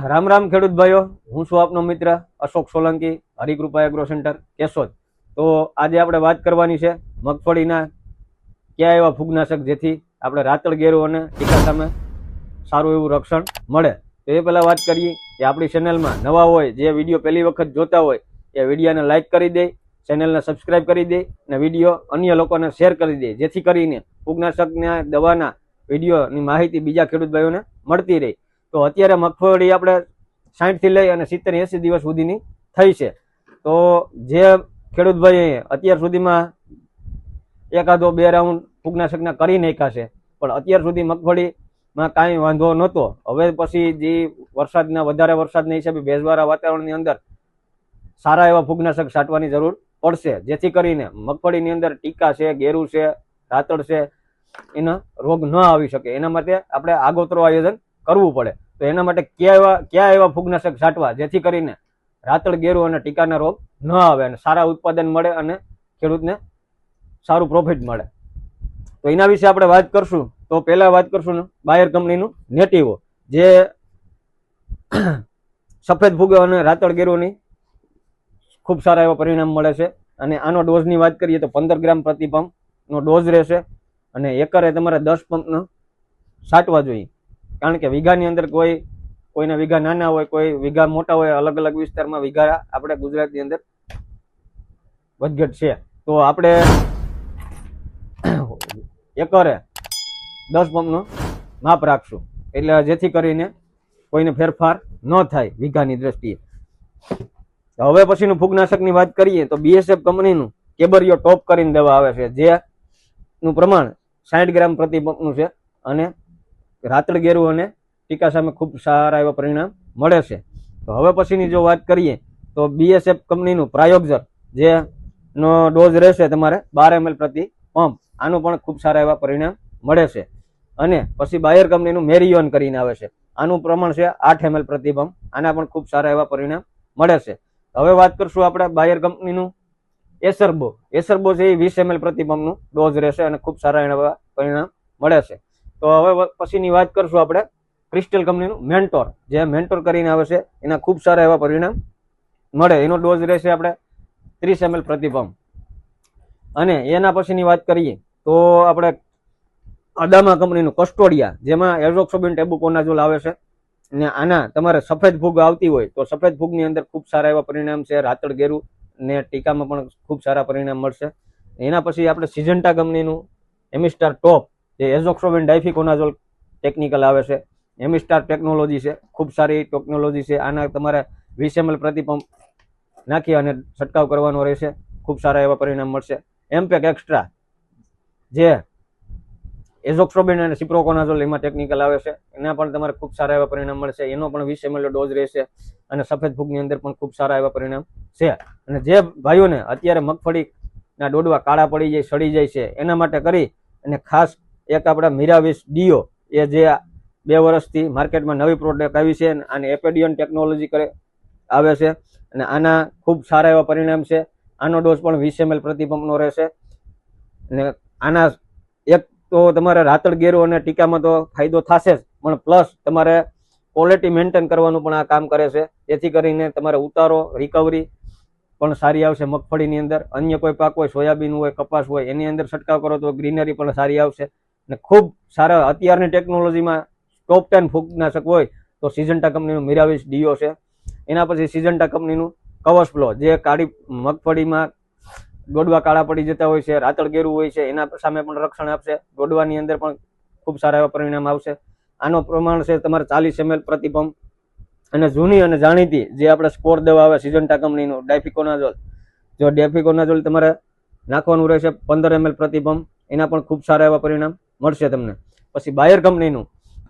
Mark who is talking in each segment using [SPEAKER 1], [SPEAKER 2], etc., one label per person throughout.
[SPEAKER 1] રામ રામ ખેડૂત ભાઈઓ, હું છું આપનો મિત્ર અશોક સોલંકી, હરિકૃપા એગ્રો સેન્ટર કેશોદ. તો આજે આપણે વાત કરવાની છે મગફળીના કયા એવા ફૂગનાશક જેથી આપણે રાતળ ગેરુ અને ટીકા સામે સારું એવું રક્ષણ મળે. તો એ પહેલાં વાત કરીએ કે આપણી ચેનલમાં નવા હોય, જે વીડિયો પહેલી વખત જોતા હોય, એ વિડીયોને લાઇક કરી દે, ચેનલને સબસ્ક્રાઇબ કરી દે અને વીડિયો અન્ય લોકોને શેર કરી દે, જેથી કરીને ફૂગનાશકના દવાના વિડીયોની માહિતી બીજા ખેડૂત ભાઈઓને મળતી રહે. તો અત્યારે મગફળી આપણે સાઠથી લઈ અને સિત્તેર એંસી દિવસ સુધીની થઈ છે. તો જે ખેડૂત ભાઈ અત્યાર સુધીમાં એકાદો બે રાઉન્ડ ફૂગનાશકના કરી નાખ્યા છે, પણ અત્યાર સુધી મગફળીમાં કાંઈ વાંધો નહોતો. હવે પછી જે વરસાદના, વધારે વરસાદના હિસાબે ભેજવાળા વાતાવરણની અંદર સારા એવા ફૂગનાશક છાંટવાની જરૂર પડશે. જેથી કરીને મગફળીની અંદર ટીકા છે, ગેરું છે, રાતળ છે, એના રોગ ન આવી શકે. એના માટે આપણે આગોતરું આયોજન કરવું પડે. તો એના માટે કયા એવા કયા એવા ફૂગનાશક છાંટવા? જેથી કરીને રાતળ ગેરુ અને ટીકાના રોગ ન આવે અને સારા ઉત્પાદન મળે અને ખેડૂતને સારું પ્રોફિટ મળે. તો એના વિશે આપણે વાત કરશું. તો પહેલા વાત કરશું ને બાયર કંપનીનું નેટિવો, જે સફેદ ફૂગ અને રાતળ ગેરુની ખૂબ સારા એવા પરિણામ મળે છે. અને આનો ડોઝની વાત કરીએ તો પંદર ગ્રામ પ્રતિ પંપનો ડોઝ રહેશે. અને એકરે તમારે દસ પંપનો છાંટવા જોઈએ. કારણ કે વીઘાની અંદર કોઈ, કોઈના વીઘા નાના હોય, કોઈ વીઘા મોટા હોય, અલગ અલગ વિસ્તારમાં વીઘા આપણે ગુજરાતની અંદર વધઘટ છે. તો આપણે એકરે દસ પંપનું માપ રાખશું. એટલે જેથી કરીને કોઈને ફેરફાર ન થાય વીઘાની દ્રષ્ટિએ. હવે પછીનું ફૂગનાશકની વાત કરીએ તો બીએસએફ કંપનીનું કેબરિયો ટોપ કરીને દવા આવે છે. જેનું પ્રમાણ સાઠ ગ્રામ પ્રતિ પંપનું છે અને રાતળ ગેરું અને ટીકા સામે ખૂબ સારા એવા પરિણામ મળે છે. તો હવે પછીની જો વાત કરીએ, તો બીએસએફ કંપનીનું પ્રાયોગઝર જે નો ડોઝ રહેશે તમારે બાર એમએલ પ્રતિ પંપ, આનું પણ ખૂબ સારા એવા પરિણામ મળે છે. અને પછી બાયર કંપનીનું મેરિયોન કરીને આવે છે. આનું પ્રમાણ છે આઠ એમએલ પ્રતિ પંપ, આના પણ ખૂબ સારા એવા પરિણામ મળે છે. હવે વાત કરશું આપણે બાયર કંપનીનું એસરબો. એસરબો છે એ વીસ એમએલ પ્રતિ પંપનું ડોઝ રહેશે અને ખૂબ સારા એવા પરિણામ મળે છે. તો હવે પછીની વાત કરશું આપણે ક્રિસ્ટલ કંપનીનું મેન્ટોર જે મેન્ટોર કરીને આવે છે, એના ખૂબ સારા એવા પરિણામ મળે. એનો ડોઝ રહેશે આપણે ત્રીસ એમએલ પ્રતિ અને એના પછીની વાત કરીએ, તો આપણે અદામા કંપનીનું કસ્ટોડિયા જેમાં એઝોક્સોબિન ટેબુકોનાઝોલ આવે છે, ને આના તમારે સફેદ ફૂગ આવતી હોય, તો સફેદ ફૂગની અંદર ખૂબ સારા એવા પરિણામ છે. રાતળ ઘેરું ને ટીકામાં પણ ખૂબ સારા પરિણામ મળશે. એના પછી આપણે સિઝન્ટા કંપનીનું એમિસ્ટાર ટોપ જે એઝોક્સોબિન ડાયફિકોનાઝોલ ટેકનિકલ આવે છે. એમિસ્ટાર ટેકનોલોજી છે. ખૂબ સારી ટેકનોલોજી છે. આના તમારે વીસ એમએલ પ્રતિ પંપ નાખી અને છંટકાવ કરવાનો રહેશે. ખૂબ સારા એવા પરિણામ મળશે. એમપેક એક્સ્ટ્રા જે એઝોક્સોબિન અને સિપ્રોકોનાઝોલ એમાં ટેકનિકલ આવે છે. એના પણ તમારે ખૂબ સારા એવા પરિણામ મળશે. એનો પણ વીસ એમએલ ડોઝ રહેશે અને સફેદ ફૂગની અંદર પણ ખૂબ સારા એવા પરિણામ છે. અને જે ભાઈઓને અત્યારે મગફળીના ડોડવા કાળા પડી જાય, સડી જાય છે, એના માટે કરી અને ખાસ એક આપણા મીરાવીસ ડીઓ, એ જે બે વર્ષથી માર્કેટમાં નવી પ્રોડક્ટ આવી છે અને એપેડિયન ટેકનોલોજી કરે, આવે છે. અને આના ખૂબ સારા એવા પરિણામ છે. આનો ડોઝ પણ વીસ એમએલ પ્રતિ પંપનો રહેશે. અને આના એક તો તમારે રાતળ ગેરું અને ટીકામાં તો ફાયદો થશે જ, પણ પ્લસ તમારે ક્વોલિટી મેન્ટેન કરવાનું પણ આ કામ કરે છે. જેથી કરીને તમારે ઉતારો રિકવરી પણ સારી આવશે મગફળીની અંદર. અન્ય કોઈ પાક હોય, સોયાબીન હોય, કપાસ હોય, એની અંદર છંટકાવ કરો તો ગ્રીનરી પણ સારી આવશે. અને ખૂબ સારા, અત્યારની ટેકનોલોજીમાં ટોપ ટેન ફૂગનાશક હોય તો સિઝન્ટા કંપનીનું મિરાવીસ ડીઓ છે. એના પછી સિઝન્ટા કંપનીનું કવચ ફ્લો જે કાળી મગફળીમાં ગોડવા કાળા પડી જતા હોય છે, રાતળ ગેરું હોય છે, એના સામે પણ રક્ષણ આપશે. ગોડવાની અંદર પણ ખૂબ સારા એવા પરિણામ આવશે. આનો પ્રમાણ છે તમારે ચાલીસ એમએલ પ્રતિ અને જૂની અને જાણીતી જે આપણે સ્કોર દવા આવે સિઝન્ટા કંપનીનું ડાયફિકોનાઝોલ જો ડેફિકોનાઝોલ તમારે નાખવાનું રહેશે પંદર એમએલ પ્રતિ એના પણ ખૂબ સારા એવા પરિણામ. મળશે તમને. પછી બાયર કંપનીનું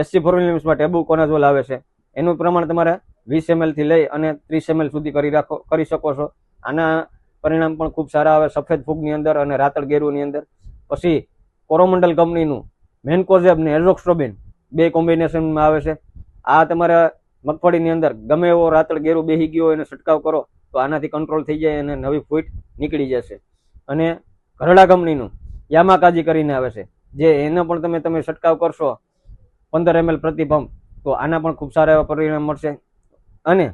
[SPEAKER 1] એસસી ફોર્મ્યુલિમ્સમાં ટેબુકોનાઝોલ આવે છે? એનું પ્રમાણ તમારે વીસ એમએલથી લઈ અને ત્રીસ એમએલ સુધી કરી રાખો, કરી શકો છો. આના પરિણામ પણ ખૂબ સારા આવે, સફેદ ફૂગની અંદર અને રાતળ ગેરુની અંદર. પછી કોરોમંડલ કંપનીનું મેનકોઝેબ ને એઝોક્સ્ટ્રોબિન બે કોમ્બિનેશનમાં આવે છે. આ તમારા મગફળીની અંદર ગમે એવો રાતળ ગેરું બેહી ગયો એને છંટકાવ કરો, તો આનાથી કંટ્રોલ થઈ જાય અને નવી ફૂટ નીકળી જશે. અને ઘરડા કંપનીનું યામાકાજી કરીને આવે છે. જે એનો પણ તમે તમે છંટકાવ કરશો પંદર એમએલ પ્રતિપંપ તો આના પણ ખૂબ સારા એવા પરિણામ મળશે. અને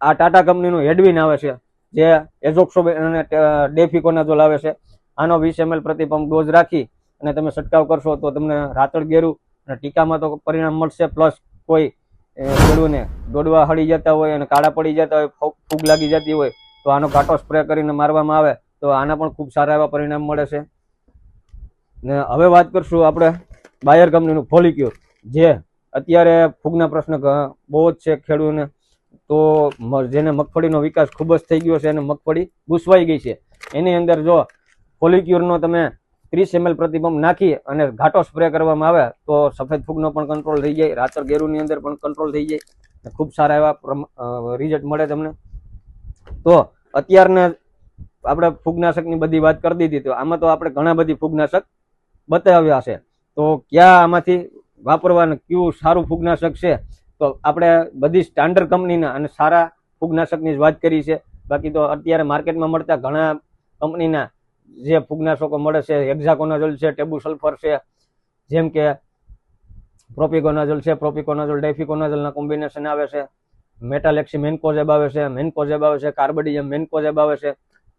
[SPEAKER 1] આ ટાટા કંપનીનું હેડવિન આવે છે, જે એઝોક્સો અને ડેફિકોનાઝોલ લાવે છે, આનો વીસ એમએલ પ્રતિપંપ ડોઝ રાખી અને તમે છંટકાવ કરશો તો તમને રાતળ ગેરું અને ટીકામાં તો પરિણામ મળશે. પ્લસ કોઈ ખેડૂને દોડવા હળી જતા હોય અને કાળા પડી જતા હોય ફૂગ લાગી જતી હોય, તો આનો કાંટો સ્પ્રે કરીને મારવામાં આવે, તો આના પણ ખૂબ સારા એવા પરિણામ મળે છે. ને હવે વાત કરશું આપણે બાયર કંપનીનું ફોલિક્યુર જે અત્યારે ફૂગના પ્રશ્ન બહુ જ છે ખેડૂતને તો જેને મગફળીનો વિકાસ ખૂબ જ થઈ ગયો છે અને મગફળી ગુસવાઈ ગઈ છે. એની અંદર જો ફોલિક્યુરનો તમે ત્રીસ એમએલ પ્રતિબંધ નાખી અને ઘાટો સ્પ્રે કરવામાં આવે, તો સફેદ ફૂગનો પણ કંટ્રોલ થઈ જાય, રાતર ગેરુની અંદર પણ કંટ્રોલ થઈ જાય. ખૂબ સારા એવા રિઝલ્ટ મળે તમને. તો અત્યારના આપણે ફૂગનાશકની બધી વાત કરી દીધી, તો આમાં તો આપણે ઘણા બધી ફૂગનાશક બતાવ્યા છે. તો ક્યાં આમાંથી વાપરવાનું કયું સારું ફૂગનાશક છે? તો આપણે બધી સ્ટાન્ડર્ડ કંપનીના અને સારા ફૂગનાશકની જ વાત કરી છે. બાકી તો અત્યારે માર્કેટમાં મળતા ઘણા કંપનીના જે ફૂગનાશકો મળે છે હેક્ઝાકોનાઝોલ છે, ટેબુ સલ્ફર છે, જેમ કે પ્રોપિકોનાઝોલ છે પ્રોપિકોનાઝોલ ડેફિકોનાઝોલના કોમ્બિનેશન આવે છે. મેટાલેક્સી મેન્કોઝેબ આવે છે મેન્કોઝેબ આવે છે કાર્બોડિયમ મેન્કોઝેબ આવે છે.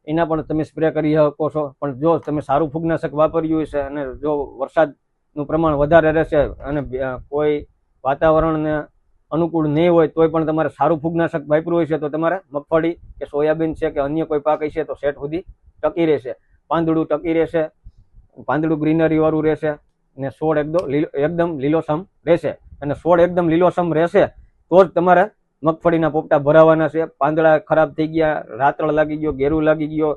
[SPEAKER 1] એના પણ તમે સ્પ્રે કરી શકો છો. પણ જો તમે સારું ફૂગનાશક વાપર્યું છે અને જો વરસાદનું પ્રમાણ વધારે રહેશે અને કોઈ વાતાવરણને અનુકૂળ નહીં હોય તોય પણ તમારે સારું ફૂગનાશક વાપર્યું હોય છે તો તમારે મગફળી કે સોયાબીન છે કે અન્ય કોઈ પાક છે તો સેટ સુધી ટકી રહેશે. પાંદડું ટકી રહેશે, પાંદડું ગ્રીનરીવાળું રહેશે ને છોડ એકદમ એકદમ લીલોસમ રહેશે. અને છોડ એકદમ લીલોસમ રહેશે તો જ તમારે મગફળીના પોપટા ભરાવાના છે, પાંદડા ખરાબ થઈ ગયા, રાતળ લાગી ગયો ગેરું લાગી ગયો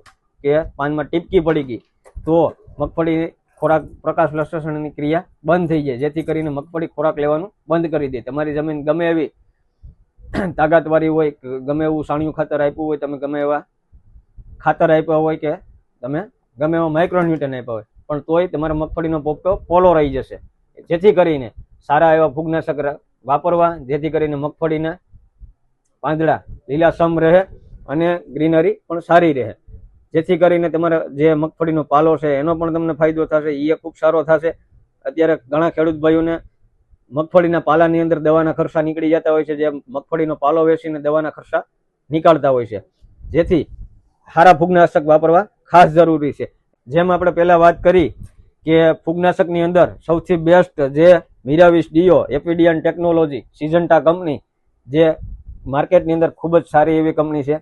[SPEAKER 1] કે પાનમાં ટીપકી પડી ગઈ, તો મગફળી ખોરાક પ્રકાશ સંશ્લેષણની ક્રિયા બંધ થઈ જાય, જેથી કરીને મગફળી ખોરાક લેવાનું બંધ કરી દે. તમારી જમીન ગમે એવી તાકાતવાળી હોય, ગમે એવું સાણિયું ખાતર આપ્યું હોય, તમે ગમે એવા ખાતર આપ્યા હોય કે તમે ગમે એવા માઇક્રોન્યુટન આપ્યા હોય, પણ તોય તમારા મગફળીનો પોપટો પોલો રહી જશે જેથી કરીને સારા એવા ફૂગનાશક વાપરવા, જેથી કરીને મગફળીના પાંદડા લીલાસમ રહે અને ગ્રીનરી પણ સારી રહે. જેથી કરીને તમારા જે મગફળીનો પાલો છે એનો પણ તમને ફાયદો થશે એ ખૂબ સારો થશે. અત્યારે ઘણા ખેડૂત ભાઈઓને મગફળીના પાલાની અંદર દવાના ખર્ચા નીકળી જતા હોય છે જે મગફળીનો પાલો વેચીને દવાના ખર્ચા નીકાળતા હોય છે. જેથી સારા ફૂગનાશક વાપરવા ખાસ જરૂરી છે. જેમ આપણે પહેલાં વાત કરી કે ફૂગનાશકની અંદર સૌથી બેસ્ટ જે Miravis Duo, Adepidyn technology Syngenta company જે માર્કેટની અંદર ખૂબ જ સારી એવી કંપની છે.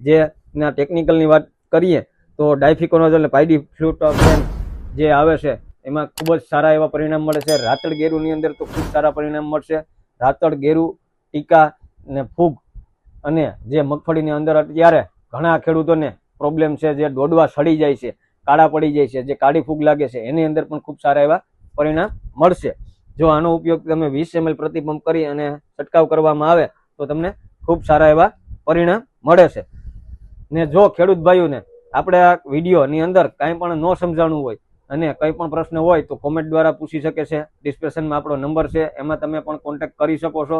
[SPEAKER 1] જે ના ટેકનિકલની વાત કરીએ તો ડાયફિકોનોઝોલ અને પાયડી ફ્લુટોફેન જે આવે છે, એમાં ખૂબ જ સારા એવા પરિણામ મળે છે. રાતળ ગેરુની અંદર તો ખૂબ સારા પરિણામ મળશે. રાતળ ગેરુ, ટીકા ને ફૂગ અને જે મગફળીની અંદર અત્યારે ઘણા ખેડૂતોને પ્રોબ્લેમ છે જે દોડવા સડી જાય છે, કાળા પડી જાય છે, જે કાળી ફૂગ લાગે છે, એની અંદર પણ ખૂબ સારા એવા પરિણામ મળશે. જો આનો ઉપયોગ તમે વીસ એમએલ પ્રતિ કરી અને છંટકાવ કરવામાં આવે તો તમને ખૂબ સારા એવા પરિણામ મળે છે. ને જો ખેડૂત ભાઈઓને આપણે આ વિડીયોની અંદર કાંઈ પણ ન સમજાણું હોય અને કંઈ પણ પ્રશ્ન હોય તો કોમેન્ટ દ્વારા પૂછી શકે છે. ડિસ્ક્રિપ્શનમાં આપણો નંબર છે, એમાં તમે પણ કોન્ટેક્ટ કરી શકો છો.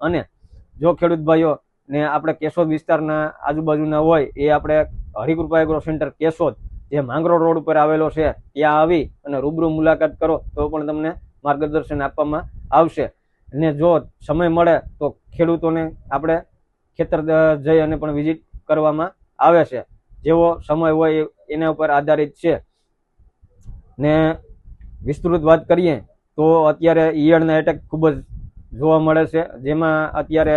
[SPEAKER 1] અને જો ખેડૂત ભાઈઓ ને આપણે કેશોદ વિસ્તારના આજુબાજુના હોય, એ આપણે હરિકૃપા એગ્રો સેન્ટર કેશોદ જે માંગરોળ રોડ ઉપર આવેલો છે, ત્યાં આવી અને રૂબરૂ મુલાકાત કરો તો પણ તમને માર્ગદર્શન આપવામાં આવશે. ને જો સમય મળે તો ખેડૂતોને આપણે ખેતર જઈ અને પણ વિઝિટ કરવામાં આવે છે. જેવો સમય હોય એના ઉપર આધારિત છે. ને વિસ્તૃત વાત કરીએ તો અત્યારે ઈયળના એટેક ખૂબ જ જોવા મળે છે. જેમાં અત્યારે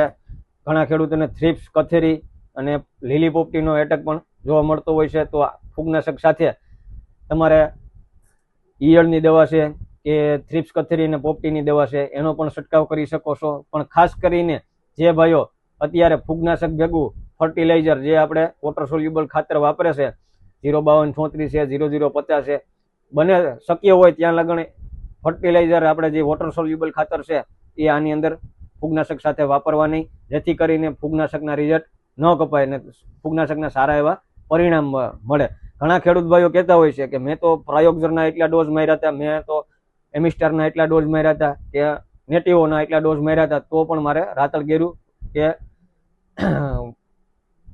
[SPEAKER 1] ઘણા ખેડૂતોને થ્રીપ્સ કથેરી અને લીલી પોપટીનો એટેક પણ જોવા મળતો હોય છે. તો ફૂગનાશક સાથે તમારે ઈયળની દવા છે કે થ્રિપ્સ કથેરી અને પોપટીની દવા છે, એનો પણ છંટકાવ કરી શકો છો. પણ ખાસ કરીને જે ભાઈઓ અત્યારે ફૂગનાશક ભેગું ફર્ટિલાઇઝર જે આપણે વોટર સોલ્યુબલ ખાતર વાપરે છે, ઝીરો બાવન ચોત્રીસ છે, ઝીરો ઝીરો પચાસ છે, બને શક્ય હોય ત્યાં લગણ ફર્ટિલાઇઝર આપણે જે વોટર સોલ્યુબલ ખાતર છે, એ આની અંદર ફૂગનાશક સાથે વાપરવા નહીં જેથી કરીને ફૂગનાશકના રિઝલ્ટ ન કપાય અને ફૂગનાશકના સારા એવા પરિણામ મળે. ઘણા ખેડૂત ભાઈઓ કહેતા હોય છે કે, મેં તો પ્રાયોગજરના એટલા ડોઝ માર્યા હતા, મેં તો એમિસ્ટારના એટલા ડોઝ માર્યા હતા કે નેટિવોના એટલા ડોઝ માર્યા હતા, તો પણ મારે રાતળ ગેરું કે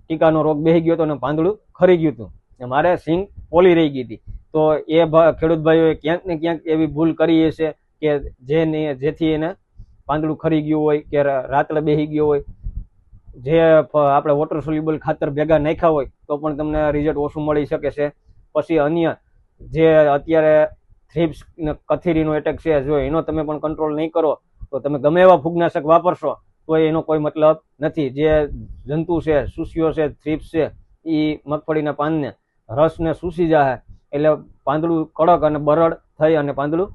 [SPEAKER 1] ટીકાનો રોગ બેસી ગયો હતો અને પાંદડું ખરી ગયું હતું. ને મારે સિંગ પોલી રહી ગઈ હતી. તો એ ખેડૂત ભાઈઓએ ક્યાંક ને ક્યાંક એવી ભૂલ કરી હશે કે જેને જેથી એને પાંદડું ખરી ગયું હોય કે રાતળ બેસી ગયો હોય. જે આપણે વોટર સોલ્યુબલ ખાતર ભેગા નાખ્યા હોય, તો પણ તમને રિઝલ્ટ ઓછું મળી શકે છે. પછી અન્ય જે અત્યારે થ્રીપ્સ ને કથીરીનો એટેક છે, જો એનો તમે પણ કંટ્રોલ નહીં કરો, તો તમે ગમે એવા ફૂગનાશક વાપરશો, તો એનો કોઈ મતલબ નથી. જે જંતુ છે સુસીઓ છે થ્રીપ્સ છે એ મગફળીના પાનને રસને સૂસી જાય એટલે પાંદડું કડક અને બરડ થઈ અને પાંદડું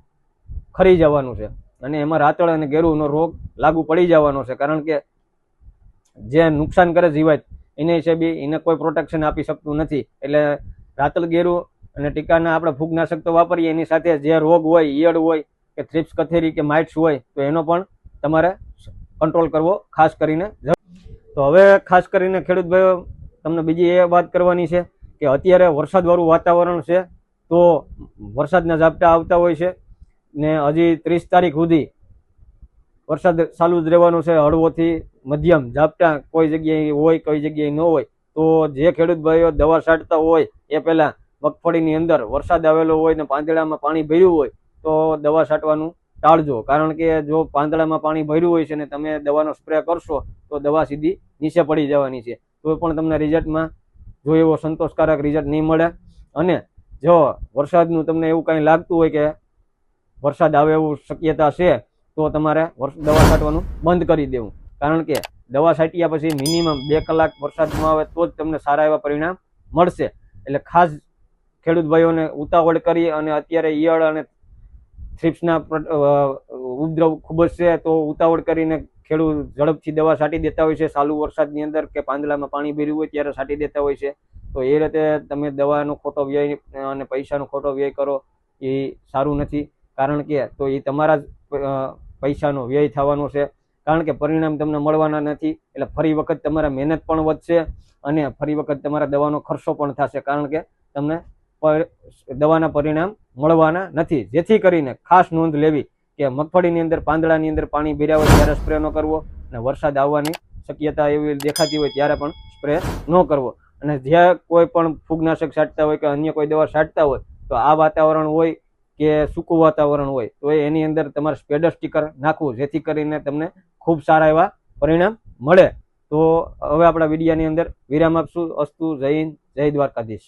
[SPEAKER 1] ખરી જવાનું છે. અને એમાં રાતળ અને ગેરુનો રોગ લાગુ પડી જવાનો છે, કારણ કે જે નુકસાન કરે જીવાત, એને હિસાબે એને કોઈ પ્રોટેક્શન આપી શકતું નથી. એટલે રાતળ ગેરુ અને ટીકાના આપણે ફૂગનાશક તો વાપરીએ, એની સાથે જે રોગ હોય, ઈયળ હોય, કે થ્રિપ્સ, કથેરી, કે માઇટ્સ હોય, તો એનો પણ તમારે કંટ્રોલ કરવો, ખાસ કરીને. તો હવે ખાસ કરીને ખેડૂત ભાઈઓ, તમને બીજી એ વાત કરવાની છે કે અત્યારે વરસાદવાળું વાતાવરણ છે, તો વરસાદના ઝાપટા આવતા હોય છે, ને હજી ત્રીસ તારીખ સુધી વરસાદ ચાલુ જ રહેવાનો છે, હળવોથી મધ્યમ ઝાપટા, કોઈ જગ્યાએ હોય, કોઈ જગ્યાએ ન હોય, તો જે ખેડૂત ભાઈઓ દવા છાંટતા હોય, એ પહેલા મગફળીની અંદર વરસાદ આવેલો હોય ને પાંદડામાં પાણી ભર્યું હોય, તો દવા છાંટવાનું ટાળજો. કારણ કે જો પાંદડામાં પાણી ભર્યું હોય છે ને તમે દવાનો સ્પ્રે કરશો, તો દવા સીધી નીચે પડી જવાની છે. તો પણ તમને રિઝલ્ટમાં જો એવો સંતોષકારક રિઝલ્ટ નહીં મળે. અને જો વરસાદનું તમને એવું કંઈ લાગતું હોય કે વરસાદ આવે એવું શક્યતા છે, તો તમારે દવા છાંટવાનું બંધ કરી દેવું. કારણ કે દવા છાંટ્યા પછી મિનિમમ બે કલાક વરસાદ ન આવે તો જ તમને સારા એવા પરિણામ મળશે. એટલે ખાસ ખેડૂત ભાઈઓને ઉતાવળ કરી અને અત્યારે ઈયળ અને થ્રિપ્સના ઉપદ્રવ ખૂબ જ છે, તો ઉતાવળ કરીને ખેડૂત ઝડપથી દવા છાંટી દેતા હોય છે. ચાલુ વરસાદની અંદર કે પાંદડામાં પાણી ભર્યું હોય ત્યારે છાંટી દેતા હોય છે. તો એ રીતે તમે દવાનો ખોટો વ્યય અને પૈસાનો ખોટો વ્યય કરો એ સારું નથી. કારણ કે તો એ તમારા જ પૈસાનો વ્યય થવાનો છે. કારણ કે પરિણામ તમને મળવાના નથી. એટલે ફરી વખત તમારા મહેનત પણ વધશે અને ફરી વખત તમારા દવાનો ખર્ચો પણ થશે. કારણ કે તમને દવાના પરિણામ મળવાના નથી. જેથી કરીને ખાસ નોંધ લેવી કે મગફળીની અંદર, પાંદડાની અંદર પાણી ભર્યા હોય ત્યારે સ્પ્રે ન કરવો અને વરસાદ આવવાની શક્યતા એવી દેખાતી હોય ત્યારે પણ સ્પ્રે ન કરવો. અને જ્યાં કોઈ પણ ફૂગનાશક છાંટતા હોય કે અન્ય કોઈ દવા છાંટતા હોય, તો આ વાતાવરણ હોય કે સૂકું વાતાવરણ હોય, તો એની અંદર તમારે સ્પેડર સ્ટીકર નાખવું, જેથી કરીને તમને ખૂબ સારા એવા પરિણામ મળે. તો હવે આપણા વિડીયાની અંદર વિરામ આપશું. અસ્તુ, જય હિન્દ, જય દ્વારકાધીશ.